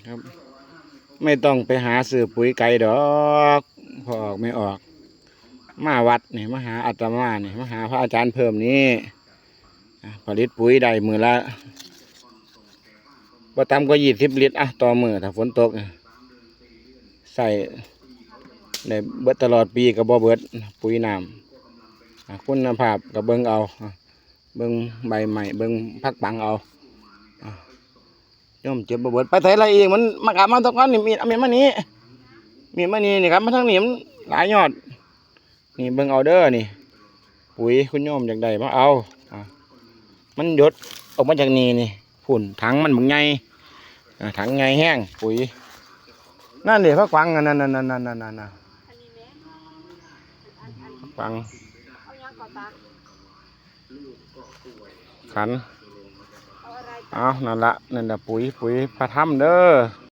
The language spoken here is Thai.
ครับ ไม่ต้องไปหาซื้อปุ๋ยไก่ดอกพอออกไม่ออก มาวัดนี่มาหาอาตมานี่มาหาพระอาจารย์เพิ่มนี่อะผลิตปุ๋ยได้มือละบ่ต่ำกว่ายี่สิบลิตรอะต่อมือถ้าฝนตกใส่ได้เบิดตลอดปีกับบ่เบิดปุ๋ยน้ำคุณภาพกับเบิ่งเอา เบิ่งใบใหม่เบิ่งพักปังเอา ย่อมเจ็บบ่เบิดไปไถอะไรเอีกมันมากลับมาตรงนั้นนี่มีดเอามีดมานี้มีดมานี้นี่ครับมาทางนี้มันหลายยอด นี่เบิ่งเอาเด้อนี่ ปุ๋ยคุณโยมอยากได้มาเอาอะมันหยดออกมาจากนี่นี่ฝุ่นถังมันบังไงอะถังไงแห้งปุ๋ยนั่นเดี๋ยวพระกวางอันนั่นนั่นนั่นนั่นนั่นนั่นอันะกวางเอายังขัน เอานั่นละนั่นละปุ๋ยปุ๋ยพระถ้ำเด้อ